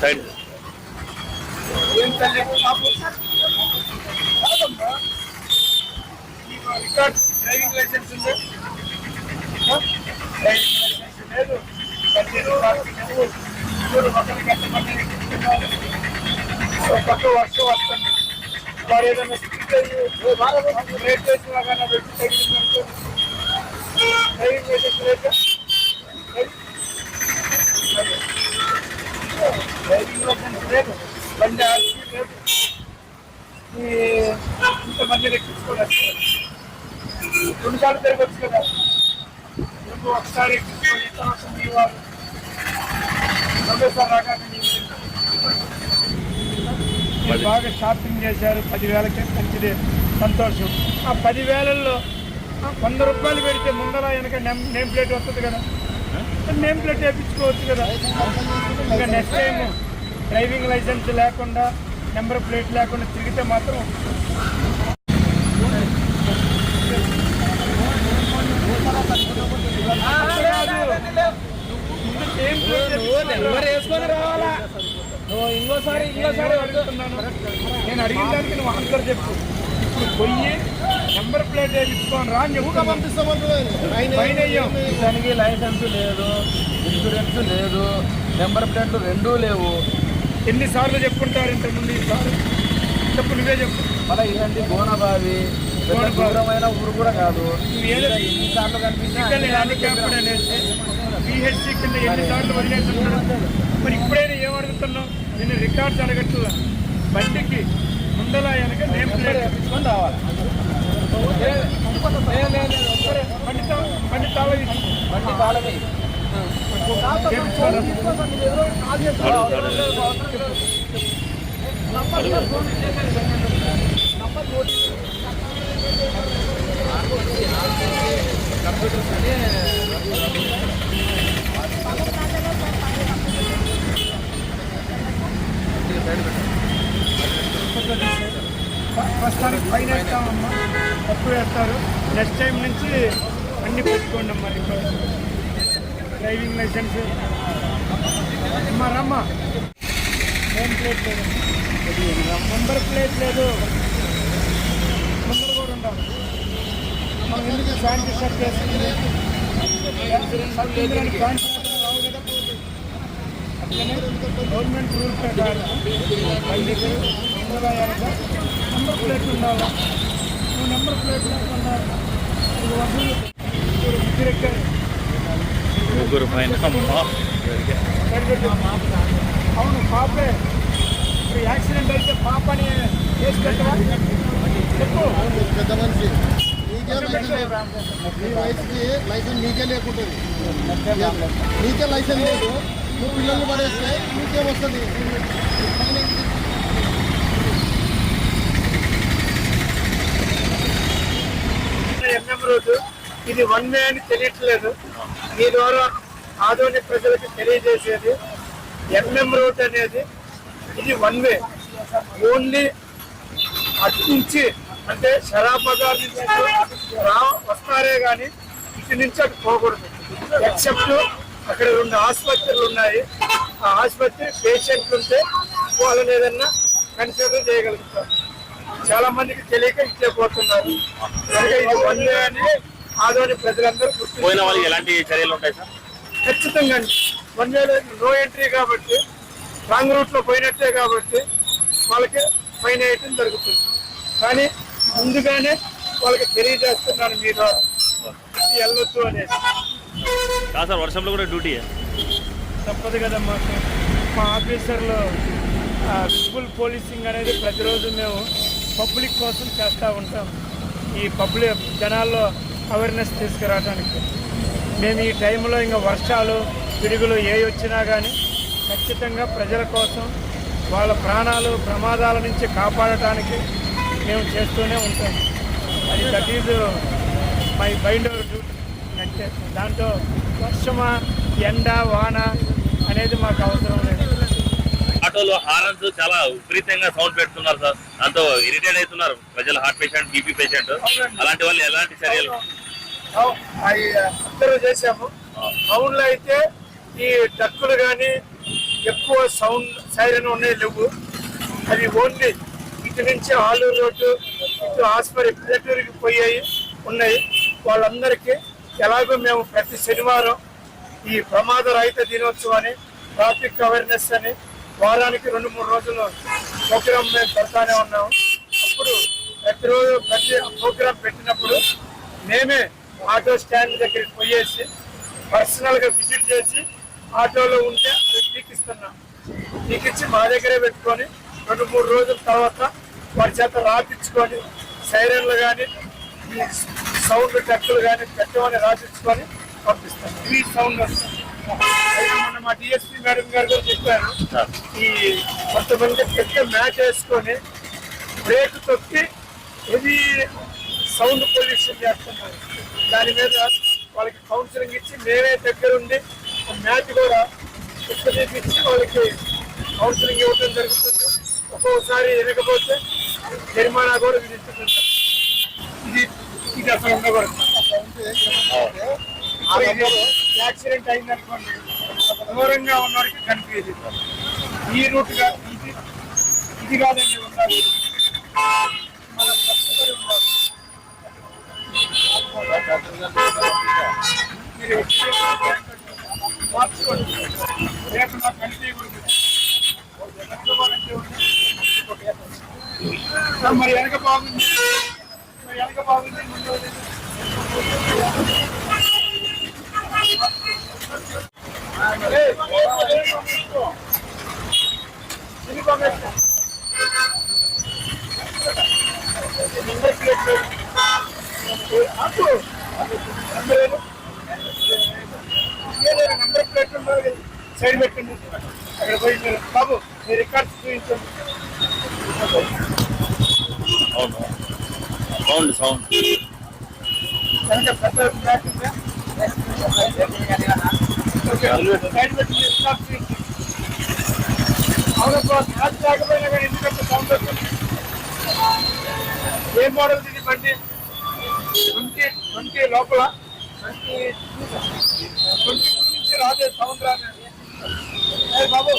Side driving licence ఉంది లేదు పక్క వర్షం వస్తుంది వారు ఏదైనా బ్రేక్ చేసినా కానీ పెట్టి తగిలిందనుకో డ్రైవింగ్ లైసెన్స్ లేదా డ్రైవింగ్ లైసెన్స్ లేదు బండి ఆర్సీ లేదు ఈ ఇంతమంది ఎక్కించుకోలేదు కొన్నిసార్లు తిరగచ్చు కదా నువ్వు ఒకసారి ఎక్కించుకొని తర్వాత మీ రెండోసారి రాగానే బాగా షాపింగ్ చేశారు. పదివేలకే మంచిది. సంతోషం. ఆ పదివేలలో వంద రూపాయలు పెడితే ముందర వెనక నేమ్ నేమ్ ప్లేట్ వస్తుంది కదా. నేమ్ ప్లేట్ వేయించుకోవచ్చు కదా. ఇంకా నెక్స్ట్ టైం డ్రైవింగ్ లైసెన్స్ లేకుండా నెంబర్ ప్లేట్ లేకుండా తిరిగితే మాత్రం నెంబర్ వేసుకొని రావాలా నువ్వు ఇంకోసారి ఇంకోసారి అడుగుతున్నాను. నేను అడిగిన దానికి నువ్వు ఆన్సర్ చెప్పు. ఇప్పుడు పొయ్యి నెంబర్ ప్లేట్ వేయించుకొని రా. ఫైన్ అయ్యాం దానికి లైసెన్స్ లేదు ఇన్సూరెన్స్ లేదు నెంబర్ ప్లేట్లు రెండూ లేవు. ఎన్నిసార్లు చెప్పుంటారు ఇంతకుముందు ఈసారి చెప్పు నువ్వే చెప్పు. మళ్ళీ ఇలాంటి గోనబావి. దూరమైన ఊరు కూడా కాదు. ఎన్నిసార్లు అనేసి పిహెచ్సి కింద ఎన్నిసార్లు వదిలేస్తున్నాడు మరి ఇప్పుడైనా ఏం అడుగుతున్నావు? నేను రికార్డ్స్ అడగట్లా? బండికి ముందల వెనక నేమ్ ప్లేట్ తీసుకొని రావాలి. బండి తాళ బండి తాళమే చేపించుకోరా. అమ్మ వేస్తామమ్మా తప్పు వేస్తారు. నెక్స్ట్ టైం నుంచి అన్ని పెట్టుకోండి అమ్మా డ్రైవింగ్ లైసెన్స్ అమ్మా రమ్మా. ఏం ప్లేట్ లేదు. నెంబర్ ప్లేట్ లేదు. ముందర కూడా ఉండాలి మనం ఎందుకు శాంతి షర్ట్ వేసుకుంది? రావు అట్లనే గవర్నమెంట్ రూల్ ప్రకారం బండికి ముందర నెంబర్ ప్లేట్ ఉండాలి? నువ్వు నెంబర్ ప్లేట్ ముగ్గురు పైన. అవును పాపే. ఇప్పుడు యాక్సిడెంట్ అయితే పాపని కేసు పెట్టవా? చెప్పు. పెద్ద మనిషి నీ వయసుకి లైసెన్స్ నీకే లేకుంటుంది. నీకే లైసెన్స్ లేదు. నువ్వు పిల్లల్ని పడేస్తే నీకే వస్తుంది ఎన్ఎం రోడ్డు. ఇది వన్ వే అని తెలియట్లేదు. మీ ద్వారా ఆదోని ప్రజలకు తెలియజేసేది ఎన్ఎం రోడ్ అనేది ఇది వన్ వే. ఓన్లీ అటు నుంచి అంటే షరాబ్ బజార్ నుంచి రా వస్తారే కానీ ఇటు నుంచి అటు పోకూడదు. ఎక్సెప్ట్ అక్కడ రెండు ఆసుపత్రులు ఉన్నాయి. ఆ ఆసుపత్రి పేషెంట్లు ఉంటే వాళ్ళని ఏదన్నా కన్సిడర్ చేయగలుగుతారు. చాలా మందికి తెలియక ఇచ్చే పోతున్నారు. కనుక ఇది వే అని ఆదోని ప్రజలందరూ పోయిన వాళ్ళకి ఎలాంటి చర్యలు ఉంటాయి సార్? ఖచ్చితంగా వన్ వే నో ఎంట్రీ కాబట్టి రాంగ్ రూట్లో పోయినట్టే కాబట్టి వాళ్ళకి ఫైన్ వేయటం జరుగుతుంది కానీ ముందుగానే వాళ్ళకి తెలియజేస్తున్నాను మీ ద్వారా. వెళ్ళొద్దు అనేది. కాదు సార్ వర్షంలో కూడా డ్యూటీ తప్పదు కదా మాకు మా ఆఫీసర్లో విజిబుల్ పోలీసింగ్ అనేది ప్రతిరోజు మేము పబ్లిక్ కోసం చేస్తూ ఉంటాం. ఈ పబ్లిక్ జనాల్లో అవేర్నెస్ తీసుకురావడానికి. మేము ఈ టైంలో ఇంకా వర్షాలు పిడుగులు ఏ వచ్చినా కానీ ఖచ్చితంగా ప్రజల కోసం వాళ్ళ ప్రాణాలు ప్రమాదాల నుంచి కాపాడటానికి మేము చేస్తూనే ఉంటాం. అది that is my bound duty. అంటే దాంట్లో వర్షమా ఎండ వాన అనేది మాకు అవసరం లేదు. ఆటోలో హారన్స్ చాలా విపరీతంగా సౌండ్ పెడుతున్నారు సార్. దాంతో ఇరిటేట్ అవుతున్నారు ప్రజలు హార్ట్ పేషెంట్ బీపీ పేషెంట్ అలాంటి వాళ్ళు ఎలాంటి చర్యలు? అవు- అవి అబ్జర్వ్ చేసాము టౌన్లో అయితే ఈ డక్కులు కానీ ఎక్కువ సౌండ్ సైరన్ ఉన్నాయి లేవు. అది ఓన్లీ ఇటు నుంచి ఆలూరు రోడ్డు ఇటు హాస్పిటల్ పిల్లటూరుకి పోయాయి ఉన్నాయి. వాళ్ళందరికీ ఎలాగో మేము ప్రతి శనివారం ఈ ప్రమాద రహిత దినోత్సవాన్ని ట్రాఫిక్ అవేర్నెస్ అని వారానికి రెండు మూడు రోజులు ప్రోగ్రామ్ మేము పెడతానే ఉన్నాము అప్పుడు ప్రతిరోజు ప్రతి ప్రోగ్రామ్ పెట్టినప్పుడు మేమే ఆటో స్టాండ్ దగ్గరికి పోయేసి పర్సనల్గా విజిట్ చేసి ఆటోలో ఉంటే అది టీకిచ్చి మా దగ్గరే పెట్టుకొని రెండు మూడు రోజుల తర్వాత వారి చేత రాపించుకొని సైరన్లు కానీ సౌండ్ టక్కులు కానీ పెట్టమని రాపించుకొని పంపిస్తాం. ఈ సౌండ్ వస్తుంది. మా డిఎస్పీ మేడం గారు కూడా చెప్పారు. ఈ కొంతమంది పెద్ద మ్యాచ్ వేసుకొని బ్రేక్ తొక్కి హెవీ సౌండ్ పొల్యూషన్ చేస్తున్నారు. దాని మీద వాళ్ళకి కౌన్సిలింగ్ ఇచ్చి మేమే దగ్గరుండి మ్యాచ్ కూడా ఇచ్చి వాళ్ళకి కౌన్సిలింగ్ ఇవ్వడం జరుగుతుంది. ఒక్కొక్కసారి వినకపోతే జరిమానా కూడా విధిస్తుంటాం ఇది ఇది అసలు ఉండకూడదు. ఇది యాక్సిడెంట్ అయిందనుకోండి దూరంగా ఉన్నవాడికి కన్ఫ్యూజ్ ఈ రూట్గా ఇది ఇది కాదండి ఉండాలి మన కష్టపడి ఉండాలి మీరు వచ్చే మార్చుకోండి. రేపు నాకు కనిపించకూడదు ఎట్లా ఉంది? మరి వెనక బాగుంది. మరి వెనక బాగుంది ముందు నెంబర్ ప్లేట్ సైడ్ పెట్టండి అక్కడ పోయి మీరు బాబు మీ రికార్డ్స్ చూపించండి సౌండ్ సౌండ్ కనుక పెద్ద ఉందా? ఓకే. ఏ మోడల్ ఇది బండి ట్వంటీ ట్వంటీ లోపల ట్వంటీ ట్వంటీ టూ నుంచి బాబు